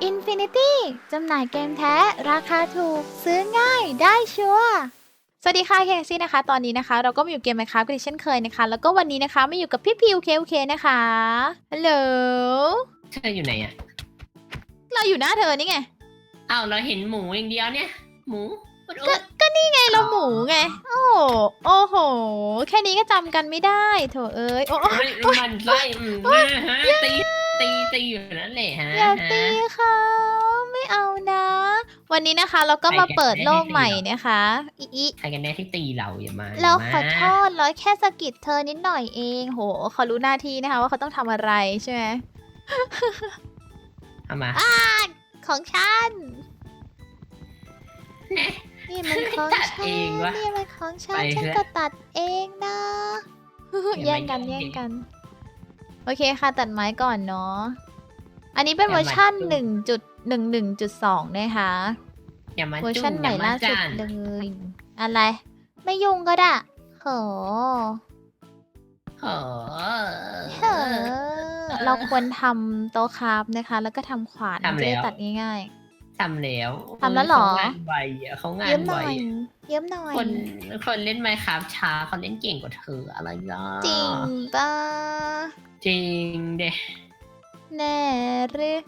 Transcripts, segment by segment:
Infinity จำหน่ายเกมแท้ ราคาถูก ซื้อง่ายได้ชัวร์สวัสดีค่ะเคซี่นะคะ ตอนนี้นะคะ เราก็มาอยู่เกม Minecraft กันอีกเช่นเคยนะคะ แล้วก็วันนี้นะคะมาอยู่กับพี่พิวเคโอเคนะคะฮัลโหลเธออยู่ไหนอะเราอยู่หน้าเธอนี่ไงอ้าวเราเห็นหมูอย่างเดียวเนี่ย หมูอุดอุดก็นี่ไงเราหมูไง โอ้โหโอ้โห แค่นี้ก็จำกันไม่ได้โถเอ้ยโอ้โอ้มันมันไล่อืมนะฮะตี ตีตีอยู่นั่นแหละฮะอย่าตีเขาไม่เอานะ วันนี้นะคะเราก็มาเปิดโลกใหม่นะคะอีอีใครกันแน่ที่ตีเราอย่ามาเราย่มขอโทษเราแค่สะกิดเธอนิดหน่อยเองโหเขารู้หน้าที่นะคะ ว่าเขาต้องทำอะไรใช่ไหมเอามาของฉันแน่นี่มันของตัดฉันเองวะนี่มันของฉันไปฉันเถอะก็ตัดเองนะอย่ามาแย่งกันแย่แย่งงกัน โอเคค่ะตัดไม้ก่อนเนาะ อันนี้เป็นอย่าเวมาอร์ชันจุ๊บหนึ่งจุดหนึ่งหนึ่งจุดสองนะคะอย่ามาเวอร์จุ้ชันงใหอม่ย่ามาล่าสุดจานเลยอะไร ไม่ยุ่งก็ได้โหโอ้เฮ้อเราควรทำโต๊ะคราฟนะคะ แล้วก็ทำขวานมันจะได้ตัดง่ายทำแล้วทำแล้วเหรอเขางานไวอะเขาๆงาเยิ้นมหไวน่อยเยิ้มหน่อย คนคนเล่นไมค์ครับช้าเขาเล่นเก่งกว่าเธออะไรล่ะจริงปะ จริงเด้แน่หรือ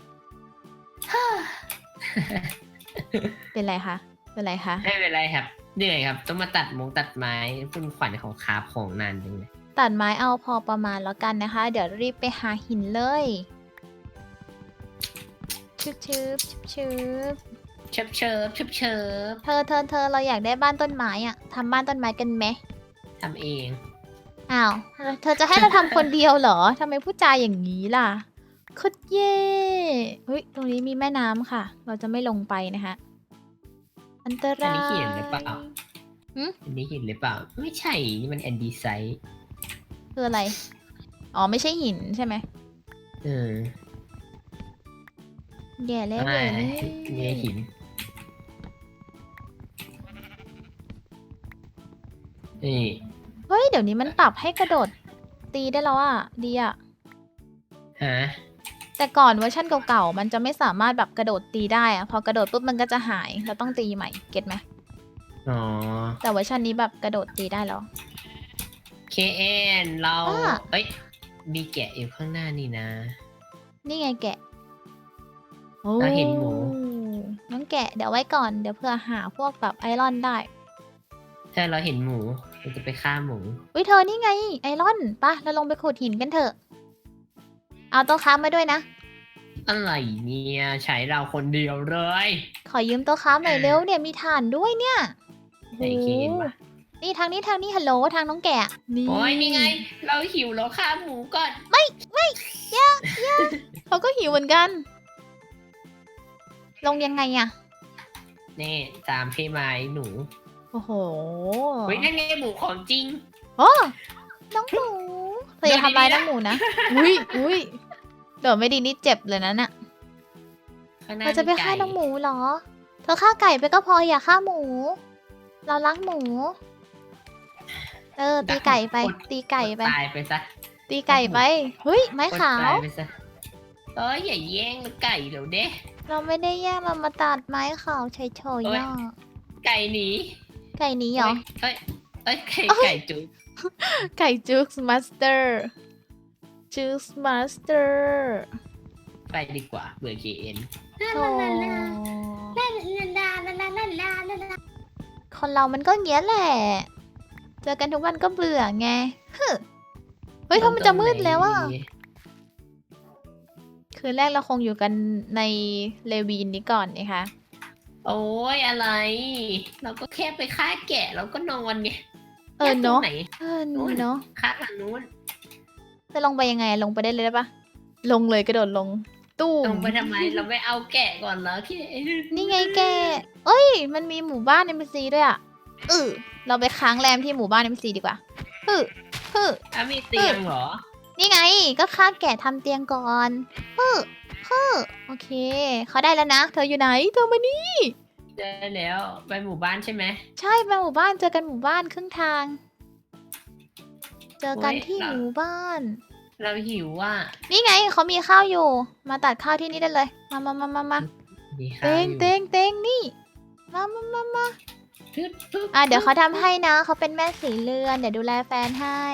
เป็นไรคะ เป็นไรคะ ไม่เป็นไรครับเหนื่อยครับ ต้องมาตัดมงตัดไม้เป็นขวัญของคราฟของนานจังเลยตัดไม้เอาพอประมาณแล้วกันนะคะ เดี๋ยวรีบไปหาหินเลยชึบชึบชึบชึบเชิบเชิบเชิบเชิบเธอเธอเธอเราอยากได้บ้านต้นไม้อะทำบ้านต้นไม้กันไหมทำเอง อ้าว เธอจะให้เราทำคนเดียวเหรอทำไมพูดจาอย่างนี้ล่ะโคตรเย่เฮ้ย ตรงนี้มีแม่น้ำค่ะ เราจะไม่ลงไปนะคะอันตอันรายนี้เห็นหรือเปล่าหืมอันนี้เห็นหรือเปล่า ไม่ใช่ นี่มันแอนดีไซต์คืออะไร อ๋อ ไม่ใช่หินใช่ไหมเออแย่แล้วไม่เลยนี่หิน นี่ เฮ้ย เดี๋ยวนี้มันปรับให้กระโดด ตีได้แล้วอะ ดีอะ ฮะแต่ก่อนเวอร์ชันเก่าๆ มันจะไม่สามารถแบบกระโดดตีได้อะพอกระโดดปุ๊บมันก็จะหาย เราต้องตีใหม่ เก็ตไหม อ๋อ แต่เวอร์ชันนี้แบบกระโดดตีได้แล้ว KN เราอะ เอ้ยมีแกะอยู่ข้างหน้านี่นะ นี่ไงแกะเราเห็นหมูน้องแกะ เดี๋ยวไว้ก่อน เดี๋ยวเพื่อหาพวกแบบไอรอนได้ ถ้าเราเห็นหมู เราจะไปฆ่าหมู อุ้ยเธอนี่ไง ไอรอนปะเราลงไปขุดหินกันเถอะ เอาโต๊ะค้ามาด้วยนะ อะไรเนี่ยใช้เราคนเดียวเลยขอยืมโต๊ะค้าหน่อยเร็วเนี่ยมีถ่านด้วยเนี่ยไอเคนปะนี่ทางนี้ทางนี้ฮัลโหลทางน้องแกะนี่โอ้ยนี่ไง เราหิวเราฆ่าหมูก่อนเขาก็หิวเหมือนกัน ลงยังไงอะ นี่ตามพี่ไม้หนู โอ้โหเฮ้ยนั่นไงหมูของจริง โอ้น้องหมูเธออย่าทำร้ายน้องหมูนะ อุ้ยอุ้ยเดี๋ยวไม่ดีนี่เจ็บเลยนะน่ะข้างหน้าเราจะไปมีฆ่าก่น้องหมูเหรอ เธอฆ่าไก่ไปก็พออย่าฆ่าหมู เรารักหมู เออ ตีไก่ไป ตีไก่ไป ตายไปซะ ตีไก่ไป เฮ้ย ไม้อดขาวตายไปซะเอ้ยอย่าแย่งไก่เดี๋ยวเด้ เราไม่ได้แย่งเรามาตัดไม้ขาวเฉยๆโอ้ยย่อไก่หนี ไก่นี้เหรอ เอ้ยเอ้ยไก่เอ้ยไก่จุ๊บไก่จุ๊กส์มาสเตอร์จุ๊กส์มาสเตอร์ไปดีกว่าเบื่อ KN โอ้คนเรามันก็เงี้ยแหละ เจอกันทุกวันก็เบื่อไงฮึเฮ้ยถ้ามันจะมืดแล้วอะคืนแรกเราคงอยู่กันในเลวีนนี้ก่อนนะคะ โอ้ยอะไร เราก็แค่ไปฆ่าแกะแล้วก็นอนไงเออเนาะแยกตรงไหนเออเนาะฆ่าทางนู้นจะลงไปยังไงลงไปได้เลยได้ปะลงเลยกระโดดลง ตู้ลมงไปทำไม เราไม่เอาแกะก่อนเหรอพี่นี่ไงแกเอ้ย มันมีหมู่บ้านเอ็มซีด้วยอะเออเราไปค้างแรมที่หมู่บ้านเอ็มซีดีกว่าฮึฮึอะมีเตียงเหรอ นี่ไงก็ฆ่าแกะทำเตียงก่อนฮึ ฮึโอเค เขาได้แล้วนะ เธออยู่ไหน เธอมานี่ ได้แล้วไปหมู่บ้านใช่ไหม ใช่ไปหมู่บ้านเจอกันหมู่บ้านครึ่งทาง เจอกันโอ้ยที่เราหมู่บ้าน เราหิวว่านี่ไงเขามีข้าวอยู่ มาตัดข้าวที่นี่ได้เลย มามามามามามีข้าวเต็งอยู่เต็งเต็งนี่ มามามามาปึ๊บปึ๊บอะเดี๋ยวเขาทำให้นะ เขาเป็นแม่สีเรือน เดี๋ยวดูแลแฟนให้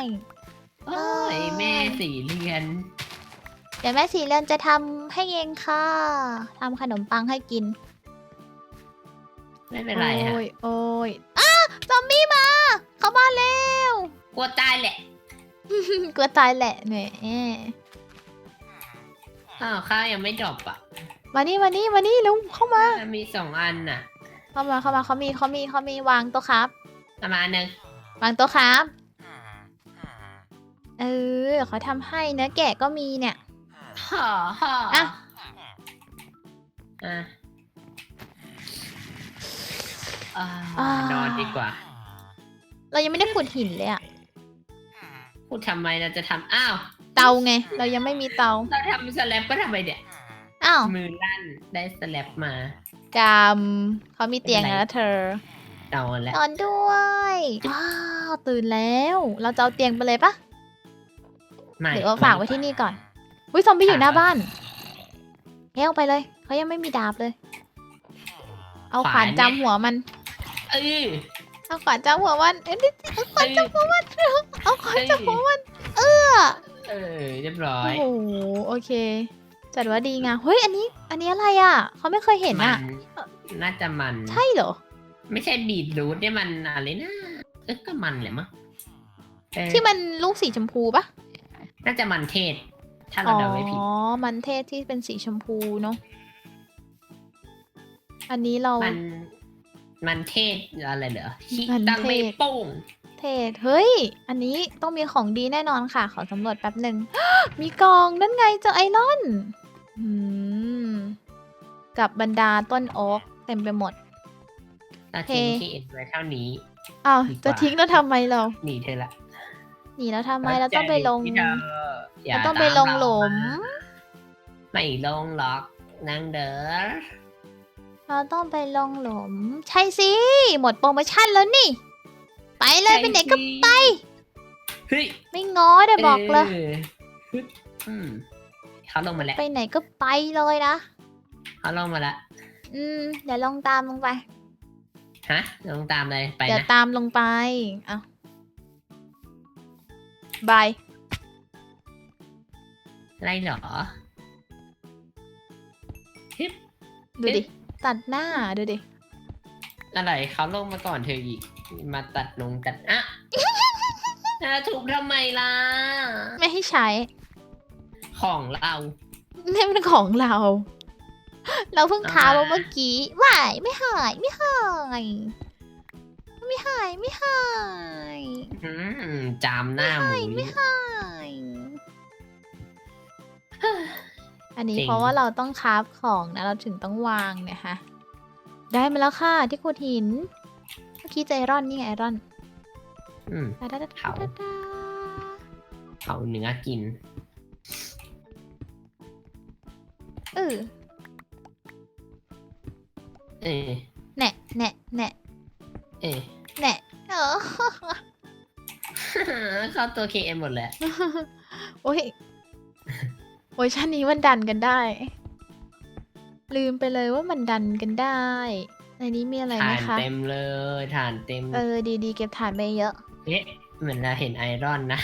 โอ้ยแม่สีเรือนเดี๋ยวแม่สีเรือนจะทำให้เองค่ะทำขนมปังให้กิน ไม่เป็นไรฮะโอ้ยโอ้ยอ้าซอมบี้มา เข้ามาเร็ว กลัวตายแหละ กลัวตายแหละแหมอ้าวข้าวยังไม่จบอะมานี่มานี่มานี่เร็วเข้ามา มีสองอันน่ะ เข้ามาเข้ามาเขามีเขามีเขามีวางโต๊ะครับ ประมาณหนึ่งวางโต๊ะครับ เออเขาทำให้เนื้อแกะก็มีเนี่ย ห่อห่ออะ อะอ่าอ่านอนดีกว่า เรายังไม่ได้ขุดหินเลยอะพูดทำไมเราจะทำอ้าว เตาไง เรายังไม่มีเตา เราทำสแลบก็ทำไมเนี่ย อ้าวมือลั่นได้สแลบมากรรมเขามีเตียงแล้วเธอ นอนแล้วนอนด้วย ว้าว ตื่นแล้ว เราจะเอาเตียงไปเลยปะไม่หรือว่าฝากไว้ที่นี่ก่อน อุ้ยซอมบี้อยู่หน้าบ้านแก้วไปเลยเขายังไม่มีดาบเลย เอาขวานจำหัวมัน เออเอาขวานจำหัวมันเอ้ยนี่เอาขวานจำหัวมันเอาขวานจำหัวมัน เออเรียบร้อโอ้ยโหโอเค จัดว่าดีงามเฮ้ยอันนี้ อันนี้อะไรอะเขาไม่เคยเห็นมัอะน่าจะมัน ใช่เหรอ ไม่ใช่บีทรูทเนี่ยมันอะไรนะเอ๊ะก็มันแหละมั้งเออที่มันลูกสีชมพูปะน่าจะมันเทศ ถ้าอ๋เราอเดาไม่ผิดมันเทศที่เป็นสีชมพูเนาะ อันนี้เรา มัน มันเทศอะไรเหรอฮิมันเทศตังไม่โป้ง เทศ เฮ้ย อันนี้ต้องมีของดีแน่นอนค่ะ ขอสำรวจแป๊บหนึ่ง มีกองนั่นไงเจอไอรอนอืมกับบรรดาต้นโอ๊กเต็มไปหมดเราทิ้งโอเคที่เอ็นไว้เท่านี้ อ้าวดีกว่าจะทิ้งแล้วทำไมเรา หนีเธอละ หนีแล้วทำไมเราต้องไปลงที่เธออย่าเราต้องไปลงหลุม ตาเราาไม่ลงหรอกนางเด้อเราต้องไปลงหลุม ใช่สิ หมดโปรโมชั่นแล้วนี่ ไปเลยไปไหนก็ไป เฮ้ยไม่ง้อเดี๋ยวบอกเลยฮึบอืมเขาลงมาแล้วไปไหนก็ไปเลยนะ เขาลงมาแล้วอืม เดี๋ยวลงตามลงไป ฮะลงตามเลยไปเดี๋ยวนะ ตามลงไป เอา บาย อะไรเหรอฮึบดูดิ ตัดหน้า ดูดิ อะไรเขาลงมาก่อนเธออีก มาตัดนงตัดอะ อะถูกทำไมล่ะ ไม่ให้ใช้ของเรา นี่เป็นของเรา เราเพิ่งท้าอ่าว่าเมื่อกี้ว่ายไม่หาย ไม่หาย ไม่หายไม่หายอืมจามหน้าหมู ไม่นี่หายอันนี้จริง เพราะว่าเราต้องคราฟของนะเราถึงต้องวางนะคะได้มาแล้วค่ะที่ขุดหินเมื่อกี้เจอไอรอนนี่ไงไอรอนอืม ดาดาดาเผาดาดาเผาเนื้อกิน เออเออแหน่แหน่แหน่เออ แหน่เออเข้าตัว KM หมดเลยโอ้ยเวอร์ชันนี้มันดันกันได้ ลืมไปเลยว่ามันดันกันได้ ในนี้มีอะไรไหมฐานคะ เต็มเลยฐานเต็ม เออดีๆ เก็บฐานไปเยอะ เอ๊ะเหมือนเราเห็นไอรอนนะ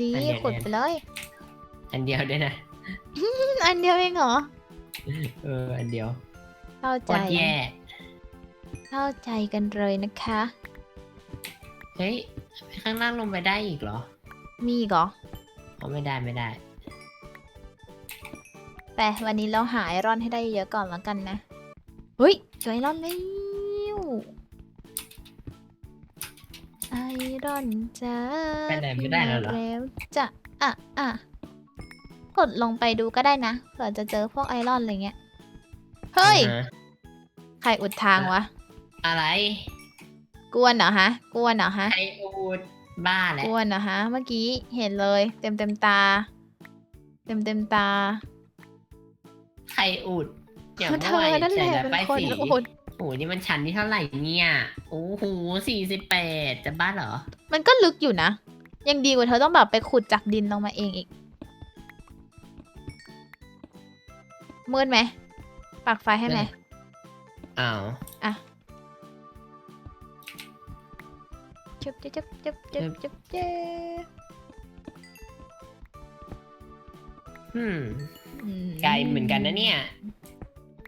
ดีอันเดียว ขุดไปเลย อันเดียวด้วยนะ อันเดียวเองเหรอ เออ อันเดียวเข้าโคใจ ตรแย่ เข้าใจกันเลยนะคะ เฮ้ย ข้างล่างลงไปได้อีกเหรอมีอีกเหรออ๋อไม่ได้ไม่ได้ แต่วันนี้เราหาไอรอนให้ได้เยอะก่อนแล้วกันนะ เฮ้ยเจอไอรอนแล้วไอรอนจ้าไปไหนไม่ได้แล้วเหรอแล้วจะอะอะกดลงไปดูก็ได้นะเผื่อจะเจอพวกไอรอนอะไรเงี้ย เฮ้ย อ่าฮะใครอุดทางวะ อะไรกวนเหรอฮะกวนเหรอฮะไออูดบ้าแหละกวนเหรอฮะ เมื่อกี้เห็นเลย เต็มเต็มๆตา เต็มเต็มๆตาใครอูดอย่างเธเมื่ออวานนั่นแหใส่ละแล้วเป็นไปคนสีอุดโอ้โหนี่มันชั้นที่เท่าไหร่เนี่ย โอ้โหสี่สิบแปดจะบ้าเหรอ มันก็ลึกอยู่นะ ยังดีกว่าเธอต้องแบบไปขุดจากดินลงมาเองอีกมืดไหม ปักไฟให้ไหมอ้าว อะ จุ๊บจุ๊บจุ๊บจุ๊บจุ๊บจุ๊บจุ๊บอืมอืมไกลเหมือนกันนะเนี่ย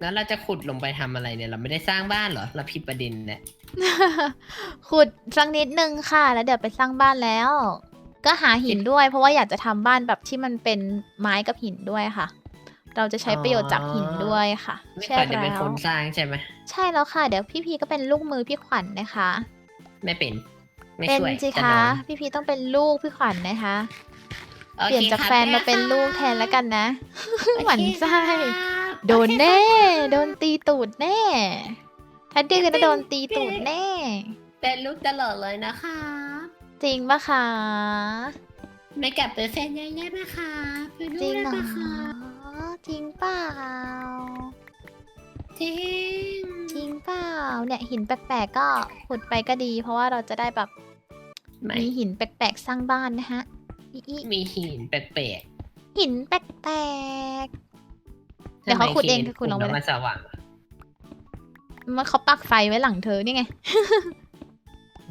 แล้วเราจะขุดลงไปทำอะไรเนี่ย เราไม่ได้สร้างบ้านเหรอ เราผิดประเด็นเนี่ยขุดสักนิดนึงค่ะ แล้วเดี๋ยวไปสร้างบ้านแล้ว ก็หาหินด้วย เพราะว่าอยากจะทำบ้านแบบที่มันเป็นไม้กับหินด้วยค่ะ เราจะใช้ประโยชน์จากหินด้วยค่ะไม่ใช่ควรจะเป็นแล้ควนสร้างใช่ไหมใช่แล้วค่ะ เดี๋ยวพี่พีก็เป็นลูกมือพี่ขวัญนะคะ ไม่เป็น ไม่เป็นช่วยสิจะคะนอนพี่พีต้องเป็นลูกพี่ขวัญนะคะ โอเปลี่ยนจากครับแฟนมาเป็นได้ลูกแทนแล้วกันนะ หวั่นไส้ครับโดนโอเคแน่ โดนตีตูดแน่ถ้าดื้อนะโดนตีตูดแน่ เป็นลูกตลอดเลยนะคะจริงปะคะ ไม่กลับเป็นแฟนยายๆนะคะเป็นลูจริกงเหรอนะคะจริงเปล่า จริงจ ริงเปล่าเนี่ยหินแปลกๆก็ขุดไปก็ดี เพราะว่าเราจะได้แบบไม่มีหินแปลกๆสร้างบ้านนะฮะอีอีมีหินแปลกหินแปลกๆเดี๋ยวเขาขุดเองทำไมเธอขุดลงไปแล้วเลยมันสว่างอะๆมันเขาปักไฟไว้หลังเธอนี่ไง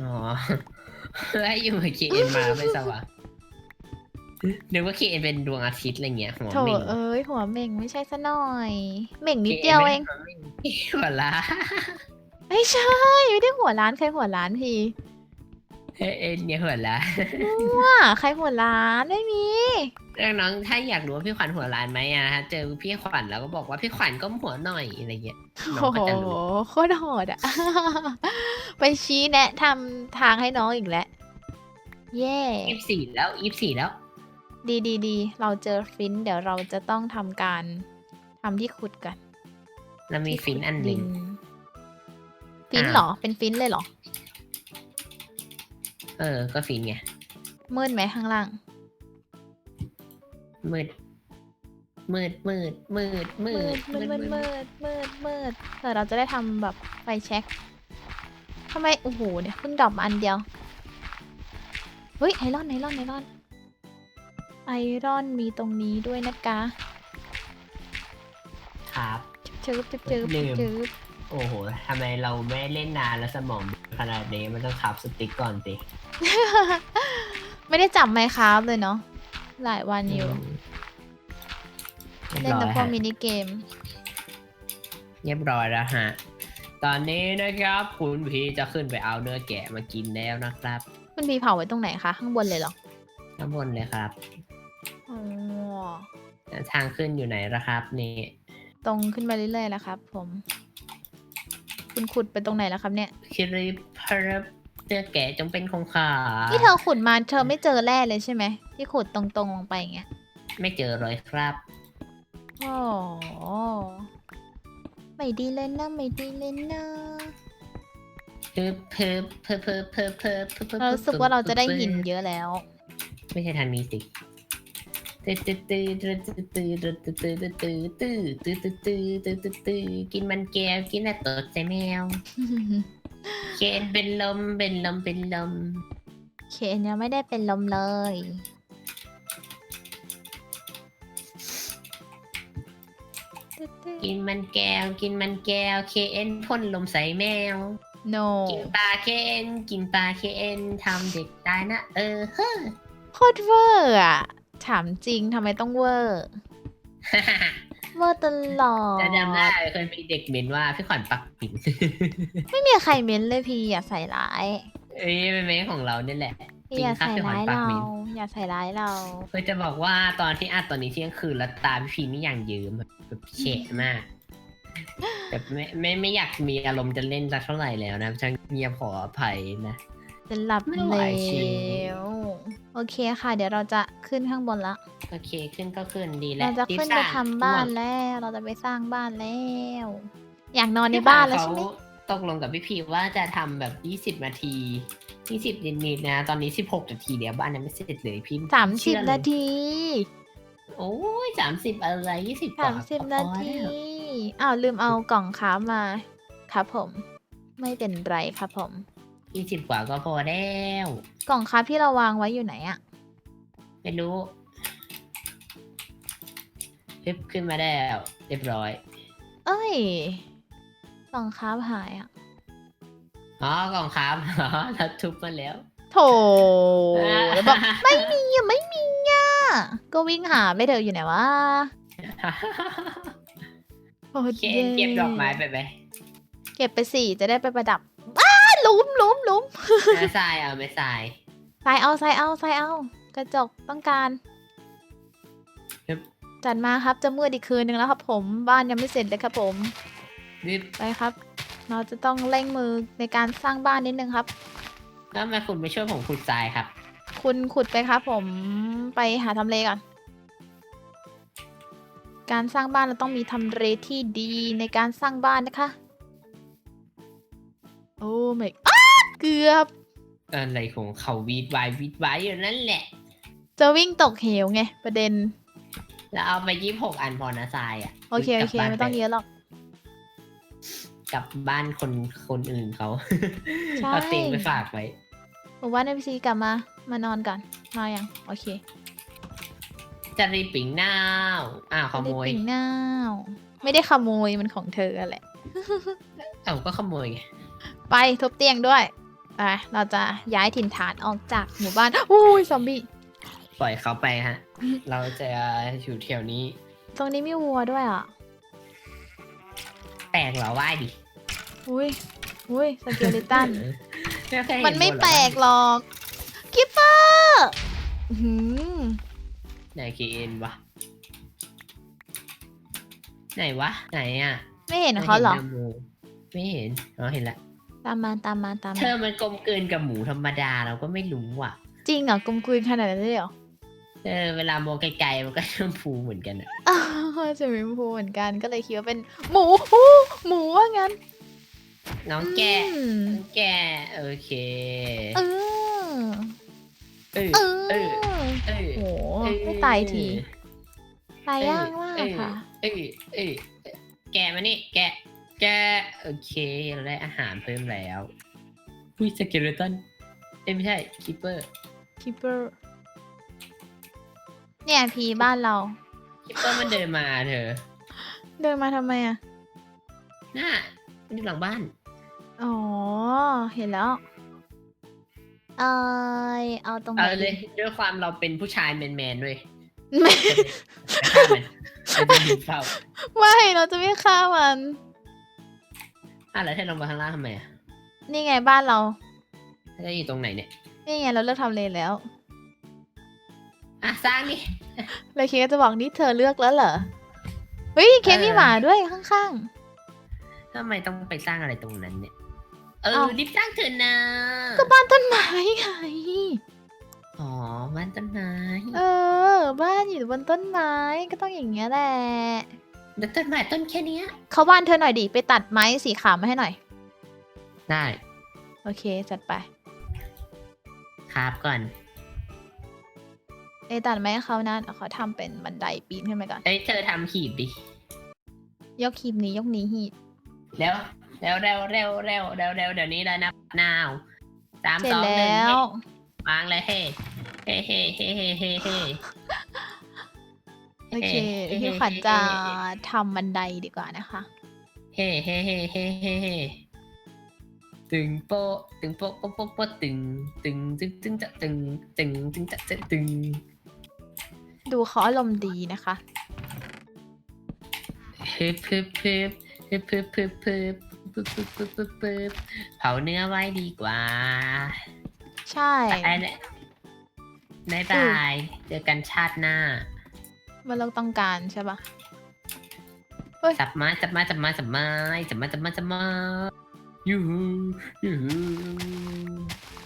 อ๋อ แล้วอยู่กับเคเอ็นมาไม่สว่าง นึกว่าเคเอ็นเป็นดวงอาทิตย์อะไรเงี้ยหัวโถเม่งเอ้ยหัวเหม่งไม่ใช่ซะหน่อยเหม่งนิดเดียวเองหัวละไม่ใช่ไม่ได้หัวล้านใครหัวล้านพี่เอ็นเนี่ยหัวละว่าใครหัวล้านไม่มีน้องๆถ้าอยากรู้ว่าพี่ขวัญหัวล้านไหมอะนะฮะเจอพี่ขวัญแล้วก็บอกว่าพี่ขวัญก็หัวหน่อยอะไรเงี้ยน้อโอ้งโหก็จะรู้โคตรโหดอะไปชี้แนะทำทางให้น้องอีกแล้วเย่ยี่สิบสี่แล้วยี่สิบสี่แล้ว ดีดีดีเราเจอฟินเดี๋ยวเราจะต้องทำการทำที่ขุดกันแล้วมีที่ฟินขุดอันหนึ่งดิฟินอ้าวเหรอ เป็นฟินเลยเหรอ เออ ก็ฟินไง มืดไหมข้างล่าง มืด มืด มืด มืด มืมืดดมืด มืด มืด มืด มืดเดี๋ยวเราจะได้ทำแบบไฟแช็คทำไม โอ้โห เนี่ยเพิ่งดรอปมาอันเดียว เฮ้ยไอรอนไอรอนไอรอน ไอรอนมีตรงนี้ด้วยนะกะครับ จืบจืบจืบลืจืบมจืบโอ้โหทำไมเราไม่เล่นนานแล้วสมองขนาดนี้มันต้องขับสติ๊กก่อนสิไม่ได้จับไมค์ครับเลยเนาะหลายวันอยู่เรียบเล่นร้อแต่ยพวกฮะมินิเกม เรียบร้อยแล้วฮะ ตอนนี้นะครับคุณพีจะขึ้นไปเอาเนื้อแกะมากินแล้วนะครับ คุณพีเผาไว้ตรงไหนคะ ข้างบนเลยเหรอ ข้างบนเลยครับอ๋อ ทางขึ้นอยู่ไหนละครับ นี่ตรงขึ้นมาเรื่อยๆแล้วครับ ผม คุณขุดไปตรงไหนแล้วครับเนี่ย คิริพรับเนื้อแกะจงเป็นของข้าที่เธอขุดมาเธอไม่เจอแร่เลยใช่ไหมที่ขุดตรงๆลงไปอย่างเงี้ยไม่เจอเลยครับ โอ้ไม่ดีเลยนะไม่ดีเลยนะเพิ่มเพิ่มเพิ่มเพิ่มเพิ่มเพิ่มเพิ่มเรารู้สึกว่าเราจะได้หินเยอะแล้ว ไม่ใช่ทางนี้สิ ตื้อตื้อตื้อตื้อตื้อตื้อตื้อตื้อตื้อตื้อตื้อตื้อตื้อตื้อตื้อกินมันแก้วกินแต่ตดใส่แมวเคนเป็นลมเป็นลมเป็นลมเคนยังไม่ได้เป็นลมเลย กินมันแก้วกินมันแก้วเคนพ่นลมใส่แมวโนกินปลาเคนกินปลาเคนทำเด็กตายนะ เออเฮ้อโคตรเวอร์อะ ถามจริงทำไมต้องเวอร์เวอร์ตลอดจะจำได้เคยมีเด็กเมนว่าพี่ขวัญปักปิ่นไม่มีใครเม้นเลยพี่อย่าใส่ร้ายเอ้ยเป็นเมนของเราเนี่ยแหละพี่จริองย่าครับใส่พี่ขวัญร้ายปักเรามินอย่าใส่ร้ายเราเพื่อจะบอกว่าตอนที่อัดตอนนี้เที่ยงคืนแล้วตาพี่พีนี่อย่างเยิ้มแบบเฉะมากแบบไม่ไม่ไม่อยากมีอารมณ์จะเล่นสักเท่าไหร่แล้วนะช่างเงียบขออภัยนะ จะหลับไม่ไหวแล้จริงวโอเคค่ะ เดี๋ยวเราจะขึ้นข้างบนละ โอเคขึ้นก็ขึ้นดีแล้วเราจะขึ้นไปรีบสร้ทำบ้านง่วงแล้ว เราจะไปสร้างบ้านแล้ว อยากนอนในบ้านแล้วใช่ไหมเขาตกลงกับพี่พีว่าจะทำแบบยี่สิบนาทียี่สิบนิดๆนะ ตอนนี้สิบหกนาทีเดี๋ยวบ้านยังไม่เสร็จเลยพี่สามสิบเชื่อเลยนาทีโอ้ยสามสิบอะไรยี่สิบสามสิบนาทีอ้าวลืมเอากล่องค้ามา ครับผม ไม่เป็นไรครับผม ยี่สิบกว่าก็พอแล้ว กล่องครับที่เราวางไว้อยู่ไหนอะไม่รู้ฮึบขึ้นมาแล้ว เรียบร้อย เอ้ย กล่องครับหายอะอ๋อกล่องครับอ๋อเราทุบมาแล้ว โถแล้วบอกไม่มีอะไม่มีอะก็วิ่งหาไม่เจออยู่ไหนวะโอโอเคเก็บดอกไม้ไปไหมเก็บไปสี่จะได้ไปประดับอ้า หลุมหลุมหลุมไม่ทรายเอาไม่ทรายใส่เอาใส่เอาใส่เอา กระจกต้องการครับ จัดมาครับจะมืดอีกคืนนึงแล้วครับผมบ้านยังไม่เสร็จเลยครับผมรีบไปครับ เราจะต้องเร่งมือในการสร้างบ้านนิดนึงครับแล้วทำไมคุณไม่ช่วยผมขุดทรายครับ คุณขุดไปครับผมไปหาทำเลก่อน การสร้างบ้านเราต้องมีทำเลที่ดีในการสร้างบ้านนะคะ โอ้ไม่อ้าเกือบ อะไรของเขาวีดไวายวีดไวายอยู่นั่นแหละ จะวิ่งตกเหวไงประเด็น แล้วเอาไปยี่หกอันพอนะทรายอะโอเคโอเคกลับบ้านไม่ต้องปเยอะหรอก กลับบ้านคนคนอื่นเขาใช่ เอาเตียงไปฝากไว้ บอกว่าในพีซีกลับมามานอนก่อนมาอย่างโอเคจะรีบปิ่งนาวอ้าวขโมยไได้ปิ่งน้าวไม่ได้ขโมยมันของเธอแหละ เอ้าก็ขโมยไง ไปทุบเตียงด้วยไปเราจะย้ายถิ่นฐานออกจากหมู่บ้านอุ้ยซอมบี้ปล่อยเขาไปฮะ เราจะอยู่แถวนี้ ตรงนี้มีวัวด้วยอะแปลกเหรอว่ายดิอุ้ยอุ้ยสเกลิตันไเคยเห็มันไม่วัวหรอแปลกหรอกกิปเปอร์อื้อหือไหนเคเอ็นวะไหนวะไหนอะ ไม่เห็นเขาเหรอ ไม่นนะมูไม่เห็นอ๋อเห็นละ ตามมาตามมาตามเธมาอมันกลมเกินกับหมูธรรมดาเราก็ไม่รู้อะ จริงเหรอกลมกลืนขนาดนั้นเลยเหรอเออเวลามองไกลๆมันก็ชมพูเหมือนกันอะอ้าวจะมีพูเหมือนกันก็เลยคิดว่าเป็นหมูหมูว่างั้นน้องแกะอืมน้องแกะโอเค เออเออ เออเออเออโหเออไม่ตายทีตายยากมากเออค่ะเออเออแกะมานี่แกะ แกะโอเคเราได้อาหารเพิ่มแล้วอุ้ยสเกเลตันเอ้ยไม่ใช่คิปเปอร์คิปเปอร์เนี่ยพีบ้านเรา คิปเปอร์มันเดินมาเธอเดินมาทำไมอะ น่ามันอยู่หลังบ้าน อ๋อ เห็นแล้ว เอยเอาตรงไหนเอาเลยดีด้วยความเราเป็นผู้ชายแมนๆด้วยไม่ฆ่ามันเราจะดูเฝ้า ไม่ เราจะไม่ฆ่ามัน อะแล้วเธอลงมาข้างล่างทำไมอะนี่ไงบ้านเราเธออยู่ตรงไหนเนี่ย นี่ไงเราเลือกทำเลแล้ว อะสร้างดิ เลยเคก็จะบอกนี่เธอเลือกแล้วเหรอ เฮ้ยเคมีเออหมาด้วยข้างทำไมต้องไปสร้างอะไรตรงนั้นเนี่ย เออเอ้ารีบสร้างเถอะนะ ๆ ก็บ้านต้นไม้ไง อ๋อบ้านต้นไม้ เออ บ้านอยู่บนต้นไม้ก็ต้องอย่างเงี้ยแหละ แล้วต้นไม้ต้นแค่เนี้ย เขาบ้านเธอหน่อยดิไปตัดไม้สีขาวมาให้หน่อย ได้โอเค จัดไปครับก่อนเอยตัดไม้ให้เขานะเดี๋ยวเขาทำเป็นบันไดปีนขึ้นไปก่อน เอ้ยเธอทำหีบดิ ยกคีบนี้ยกนี้หีดแล้วเร็วเร็วเร็วเร็วเร็วเร็วเดี๋ยวนี้แล้วนะนาวสามเสร็สจองหนึ่งแล้ว วางเลยเฮ้เฮ้เฮ้เฮ้เฮ้เฮ้เฮ้ โอเคเดี๋ยวพี่ขวัญจะทำบันไดดีกว่านะคะ เฮ้เฮ้เฮ้เฮ้เฮ้เฮ้ตึงโปะตึงโปะโปะโปะโปะตึงตึงตึงตึงจะตึงตึงตึงจะจะตึงดูเขาอารมณ์ดีนะคะฮึบฮึบฮึบฮึบฮึบฮึบฮึบปึ๊บปึ๊บปึ๊บปึ๊บปึ๊บเผาเนื้อไว้ดีกว่าใช่ไปเลยบายบาย เจอกันชาติหน้า ว่าเราต้องการใช่ปะจับไม้จับไม้จับไม้จับไม้จับไม้จับไม้จับไม้ยูฮูยูฮู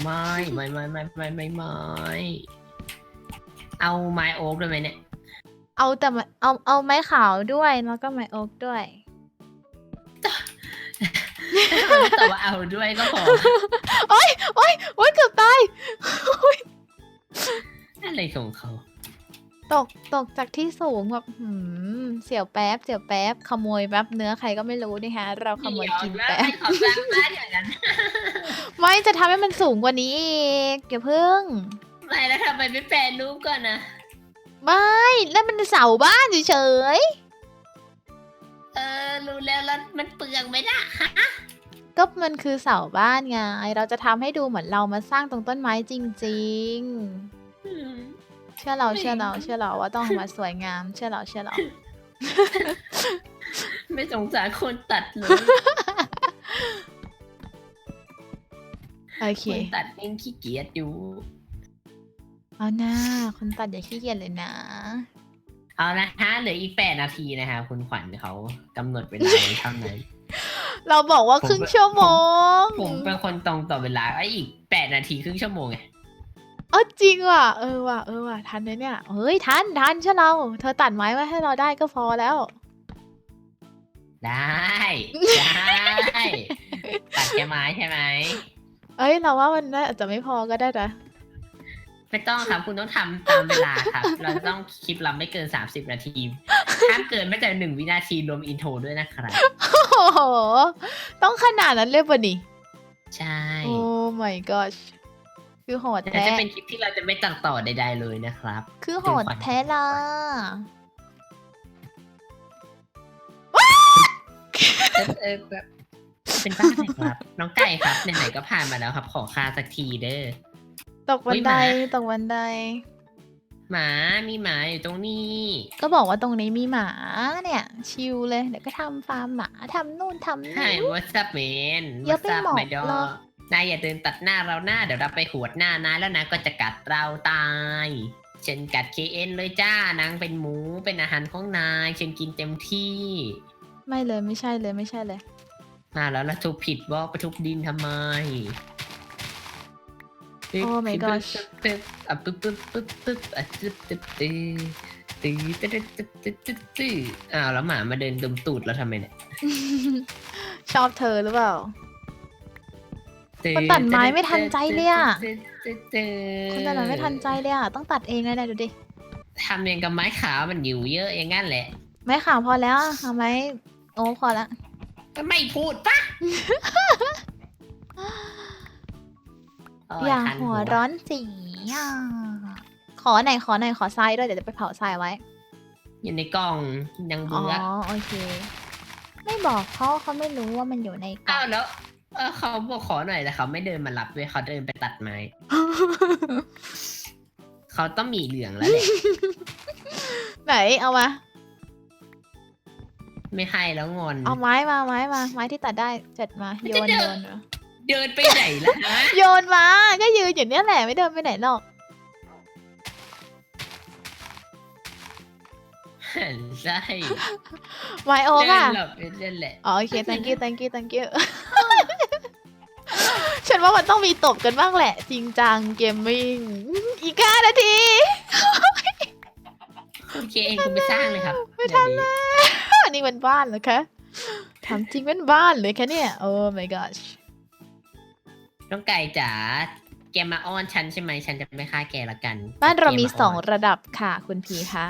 ไม่ไม่ไม่ไม่ไม่ไม่ไม่เอาไม้โอ๊กด้วยไหมเนี่ย เอาแต่ไม้เอาเอาไม้ขาวด้วยแล้วก็ไม้โอ๊กด้วยแต่ว่าเอาด้วยก็พอโอ๊ยเกือบตายอะไรของเขา ตกตกจากที่สูงแบบหืมเสียวแป๊บเสียวแป๊บขโมยแป๊บเนื้อใครก็ไม่รู้นี่ฮะเราขโมยกินแป๊บเดี๋ยวแล้วให้เขาสร้างบ้านอย่างนั้นไม่จะทำให้มันสูงกว่านี้อีกอย่าเพิ่งไม่แล้วทำไมไม่แปลรูปก่อนนะไม่แล้วมันเสาบ้านเฉยเออรู้แล้วแล้วมันเปลืองไหมล่ะฮะๆก็มันคือเสาบ้านไงเราจะทำให้ดูเหมือนเรามาสร้างตรงต้นไม้จริงๆอืม เชื่อเราไม่เชื่อเราเชื่อเราว่าต้องมาสวยงาม เชื่อเราเชื่อเรา ไม่สงสารคนตัดเลยโอเคคนตัดเองขี้เกียจอยู่ เอาหน้าคนตัดอย่าขี้เกียจเลยนะ เอาละฮะเหลืออีกแปดนาทีนะคะคุณขวัญเขากำหนดเวลาไว้เท่านั้นเราบอกว่าผมครึ่งชั่วโมง ผมเป็นคนตรงต่อเวลาไอ้อีกแปดนาทีครึ่งชั่วโมงไง เออจริงว่ะเออว่ะเออว่ะทันเลยเนี่ยเฮ้ยทันทันเชื่อเรา เธอตัดไม้ไว้ให้เราได้ก็พอแล้ว ได้ ได้ตัดแค่ไม้ใช่ไหมเอ้ยเราว่ามันน่าอาจจะไม่พอก็ได้นะไม่ต้องครับคุณต้องทำตามเวลาครับ เราต้องคลิปเราไม่เกิน 30 นาทีห้ามเกินไม่เกินหนึ่งวินาทีรวมอินโทรด้วยนะครับ โอ้โห ต้องขนาดนั้นเลยปะนี่ใช่ โอ้ my gosh คือโหดแต่แท้ จะเป็นคลิปที่เราจะไม่ตัดต่อใด ๆ เลยนะครับ คือโหดแท้ล่ะเออแบบเป็นบ้าไหมครับ น้องไก่ครับไหนๆก็ผ่านมาแล้วครับ ขอค่าสักทีเด้อ ตกบันไดอุ๊ยหมา ตกบันได หมามีหมาอยู่ตรงนี้ ก็บอกว่าตรงนี้มีหมาเนี่ย ชิลเลย เดี๋ยวก็ทำฟาร์มหมาทำนู่นทำใช่นี่ what's up man อย่าไป what's up หมอก my dog หรอก นายอย่าเดินตัดหน้าเราหน้าเดี๋ยวเราไปขวดหน้านายแล้วนะก็จะกัดเราตายเช่นกัด KN เลยจ้านางเป็นหมูเป็นอาหารของนายเช่นกินเต็มที่ไม่เลยไม่ใช่เลยไม่ใช่เลย มาแล้วแล้วทุบผิดบอกไปทุบดินทำไมโอ้ my gosh ปึ๊บอะปึ๊บปึ๊บปึ๊บปึ๊บอะตึ๊บตึ๊บตึ๊บตึ๊บตึ๊บตึ๊บตึ๊บตึ๊บตึ๊บอ้าวแล้วหมามาเดินดมตูดแล้วทำไมเนี่ย ชอบเธอหรือเปล่า คนตัดไม้ไม่ทันใจเลยอะ คนตัดไม้ไม่ทันใจเลยอะ ต้องตัดเองเลยนะดูดิ ทำอย่างกับไม้ขาวมันอยู่เยอะอย่างงั้นแหละ ไม้ขาวพอแล้วอะเอาไม้โอ้พอละก็ไม่พูดปะโอย่าคันหัวร้อนสีอะขอหน่อยขอหน่อยขอทรายด้วยเดี๋ยวจะไปเผาทรายไว้ อยู่ในกล่องยังอ๋อเบื่อโอเค ไม่บอกเขาเขาไม่รู้ว่ามันอยู่ในกล่อ้าอวงแล้ว เออเขาบอกขอหน่อยแต่เขาไม่เดินมารับด้วยเขาเดินไปตัดไม้ เขาต้องมีเหลืองแล้วแหละ ไหนเอามา ไม่ให้แล้วงอน เอาไม้มาไม้มา ไม้ที่ตัดได้จัดมาโยนจะเดิโยนนมาเดินไปไหนล่ะฮะโยนมา ก็ยืนอยู่เนี่ยแหละไม่เดินไปไหนหรอกใช่ไม้โอ๊กเดินอะหลบไปเล่นแหละ อ๋อโอเค thank you thank you thank you ฉันว่ามันต้องมีตบกันบ้างแหละ จริงจังเกมมิ่ง อีกห้านาทีโอเคเองคุณไปสร้างเลยครับไม่ทันเดี๋ยวแล้วอันนี้เป็นบ้านเหรอคะทำจริงเป็นบ้านเลยคะเนี่ย โอ้ my gosh น้องไก่จ๋าแกมาอ้อนฉันใช่ไหมฉันจะไม่ฆ่าแกละกันบ้านเรามีแกสองนระดับค่ะ คุณพีคะ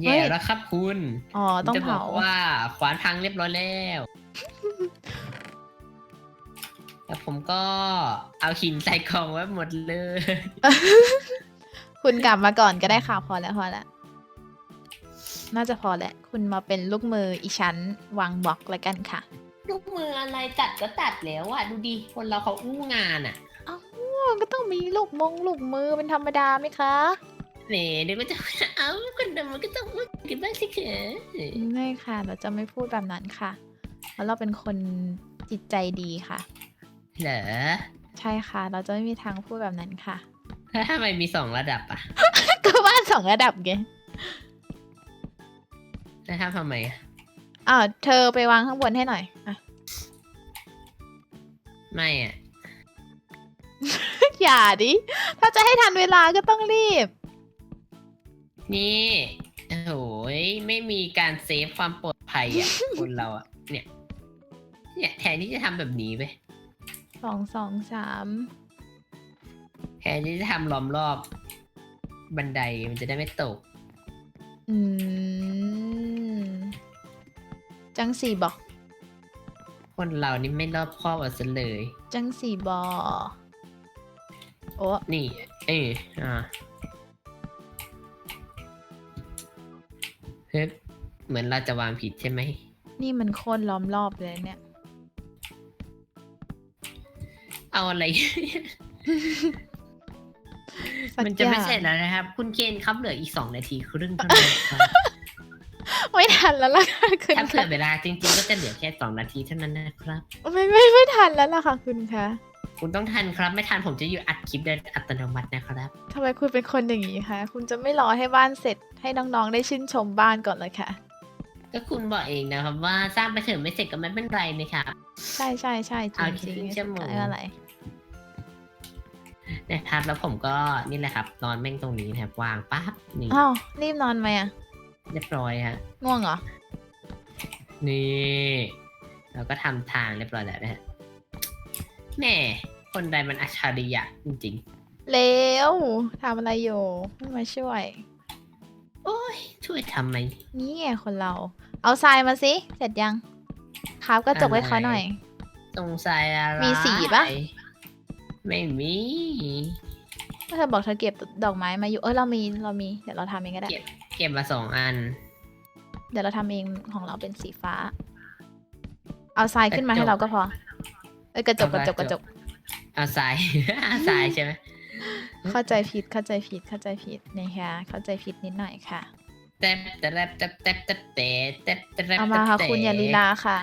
เฮ้แย่ยแล้วครับคุณ อ๋อ ต้องจะบอเผากว่าขวานพังเรียบร้อยแล้ว แล้วผมก็เอาหินใส่กล่องไว้หมดเลย คุณกลับมาก่อนก็ได้ค่ะพอแล้วพอแล้วน่าจะพอแหละคุณมาเป็นลูกมืออีชั้นวางบล็อกแล้วกันค่ะ ลูกมืออะไรตัดก็ตัดแล้วอะ ดูดิคนเราเขาอู้งานอะก็ต้องมีลูกมงลูกมือเป็นธรรมดาไหมคะเน่เดี๋ยวก็จะเอ้าคนเรามันก็ต้องอู้กันบ้างสิเขอไม่ค่ะ เราจะไม่พูดแบบนั้นค่ะ เพราะเราเป็นคนจิตใจดีค่ะ เหรอใช่ค่ะ เราจะไม่มีทางพูดแบบนั้นค่ะ แล้วทำไมมีสองระดับอะก็บ้านสองระดับไงแล้วทำทำไมอะอ้าวเธอไปวางข้างบนให้หน่อยอะ ไม่อะอย่าดิ ถ้าจะให้ทันเวลาก็ต้องรีบ นี่โอ้โหยไม่มีการเซฟความปลอดภัยอะ คนเราอะเนี่ย เนี่ยแทนที่จะทำแบบนี้ไป สองสองสามแทนที่จะทำล้อมรอบบันไดมันจะได้ไม่ตก อืม จังสี่บอกโหคนเรานี่ไม่รอบคอบเอาซะเลย จังสีบอโอ้นี่ เอออ่าเฮ้ยเหมือนเราจะวางผิดใช่ไหม นี่มันโค่นล้อมรอบเลยเนี่ย เอาอะไร สักมันจะไม่อย่างเสร็จแล้วนะครับ คุณเคนครับเหลืออีกสองนาทีครึ่งเท่านั้นครับไม่ทันแล้วล่ะค่ะคุณถ้าเผื่คะอเวลาจริงๆก็จะเหลือแค่สองนาทีเท่านั้นนะครับ ไม่ไม่ไม่ทันแล้วล่ะค่ะคุณคะ คุณต้องทันครับ ไม่ทันผมจะอยู่อัดคลิปโดยอัตโนมัตินะครับทำไมคุณเป็นคนอย่างนี้คะ คุณจะไม่รอให้บ้านเสร็จให้น้องๆได้ชื่นชมบ้านก่อนเลยค่ะ ก็คุณบอกเองนะครับว่าสร้างไปเถอะไม่เสร็จก็ไม่เป็นไรนะครับ ใช่ใช่ใช่จเอาริงครึ่จริงงชั่วโมง อะไรนะครับแล้วผมก็นี่แหละครับ นอนแม่งตรงนี้นะครับวางปั๊บนี่อ้าวรีบนอนไหมอะเรียบร้อยฮะง่วงเหรอ นี่ เราก็ทำทางเรียบร้อยแล้วนะฮะแหม่คนใดมันอัจฉริยะจริงเร็วทำอะไรอยู่ไม่มาช่วยๆ โอ้ยช่วยทำไม นี่ไงคนเรา เอาทรายมาสิ เสร็จยังครับก็จบให้เขาหน่อย สงสัยอะไรมีสีปะ ไม่มีถ้าเธอบอกเธอเก็บดอกไม้มาอยู่ เออเรามีเรามี เดี๋ยวเราทำเองก็ได้เก็บเก็บมาสองอันเดี๋ยวเราทำเองของเราเป็นสีฟ้า เอาทรายขึ้นมาให้เราก็พอ เอ้ยกระจกกระจกกระจกเอาทรายทรายใช่ไหม เข้าใจผิดเข้าใจผิดเข้าใจผิดนะคะเข้าใจผิดนิดหน่อยค่ะเต็บเต็บเต็บเต็บเต็บเต็บเต็บเต็บเต็บเอามาค่ะคุณอย่าลีลาค่ะ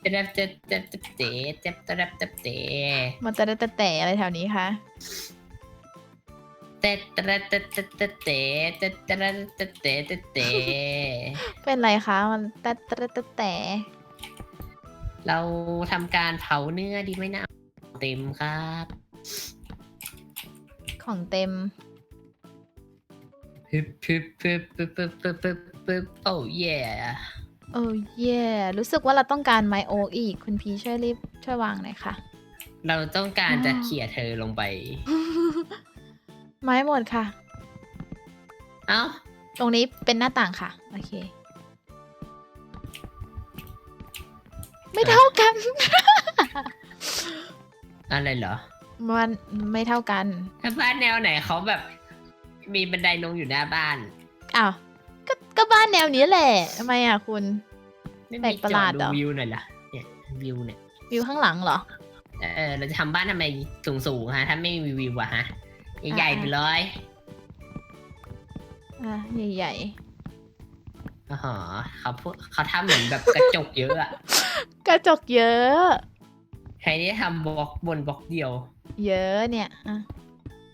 เต็บเต็บเต็บเต็บเต็บเต็บเต็บเต็บเต็บมันจะได้แต่แต่อะไรแถวนี้คะเต็บเต็บเต็บเต็บเต็บเต็บเต็บเต็บเต็บเต็บเต็บเต็บเต็บเป็นไรคะมันแต่แต่แต่แต่เราทำการเผาเนื้อดีไหมนะเต็มครับ ของเต็มปึ๊บปึ๊บปึ๊บปึ๊บปึ๊บปึ๊บปึ๊บปึ๊บโอ้เย่โอ้เย่รู้สึกว่าเราต้องการไมโออีก คุณพีช่วยรีบช่วยวางหน่อยค่ะ เราต้องการจะอ่าเขี่ยเธอลงไป ไม้หมดค่ะ เอ้า ตรงนี้เป็นหน้าต่างค่ะ โอเค ไม่เท่ากัน อะไรเหรอ มันไม่เท่ากันถ้าบ้านแนวไหนเขาแบบ มีบันไดลงอยู่หน้าบ้านอ้าวก็ก็บ้านแนวนี้แหละทำไมอะคุณ ไม่แปลมีกประหลาดเหรจออดูวิวหน่อยเหรอเนี่ยวิวเนี่ยวิวข้างหลังเหรอ เออเราจะทำบ้านทำไมสูงสูงๆฮะ ถ้าไม่มีวิวอะฮะใหญ่ๆไปเลยอะใหญ่อ๋อเขาพูดเขาทำเหมือนแบบกระจกเยอะอะ ๆกระจกเยอะ ใครได้ทำบล็อกบนบล็อกเดียว เยอะเนี่ยอะ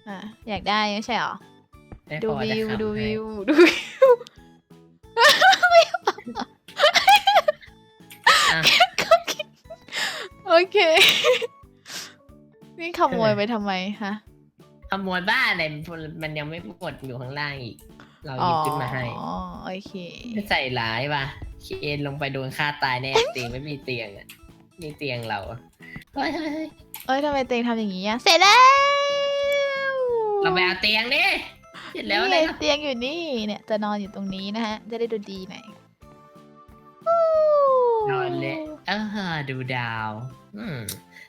อะอยากได้ไม่ใช่เหรอ ได้ดูพอจะวิวทำดูให้วิว ดูวิวอะโอเค นี่ขโมยไปทำไมฮะ ขโมยบ้านอะไรมันยังไม่หมดอยู่ข้างล่างอีก เราหยิบขึ้นมาให้อ๋อ โอเคใส่ร้ายว่ะเคนลงไปโดนฆ่าตายแน่เตียงไม่มีเตียงอะนี่เตียงเราเฮ้ยเฮ้ยเฮ้ย เอ้ยทำไมเตงทำอย่างนี้อะเสร็จแล้วเราไปเอาเตียงดิเสร็จแล้วนี่เลไงยเตียงอยู่นี่เนี่ยจะนอนอยู่ตรงนี้นะฮะ จะได้ดูดีหน่อยนอนเลยเออดูดาว อืม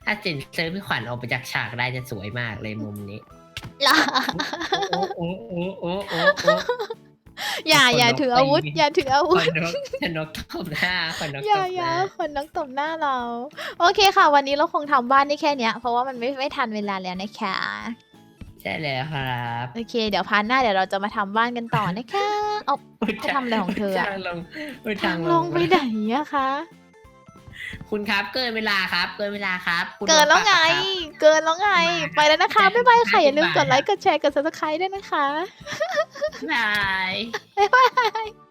ถ้าเจนเซอร์พี่ขวัญออกไปจากฉากได้จะสวยมากเลยมุมนี้ล่ะโอ้โอ้โอ้โอ้โอ้โอ้ อย่าคนอย่าเราถืออาวุธตีอย่าถืออาควุธนนกชนกตบหน้าคนนกอตย่าบอหย่าน้า คนน้องตบหน้าเรา โอเคค่ะ วันนี้เราคงทำบ้านได้แค่เนี้ย เพราะว่ามันไม่ไม่ทันเวลาแล้วนะคะ ใช่แล้วครับโอเค เดี๋ยวพาร์ทหน้าเดี๋ยวเราจะมาทำบ้านกันต่อนะคะเอา เขาทำอะไรของเธออะ ทางลงอุ๊ยทางลงไปไหนอะคะ คุณครับ เกินเวลาครับ เกินเวลาครับคุณเกินแล้วไง โดนปรับครับ เกินแล้วไง ไปแล้วนะคะ บ๊ายบายค่ะ อย่าลืมกดไลค์บ๊ายบายกดแชร์ กด subscribe ด้วยนะคะบาย บ๊ายบาย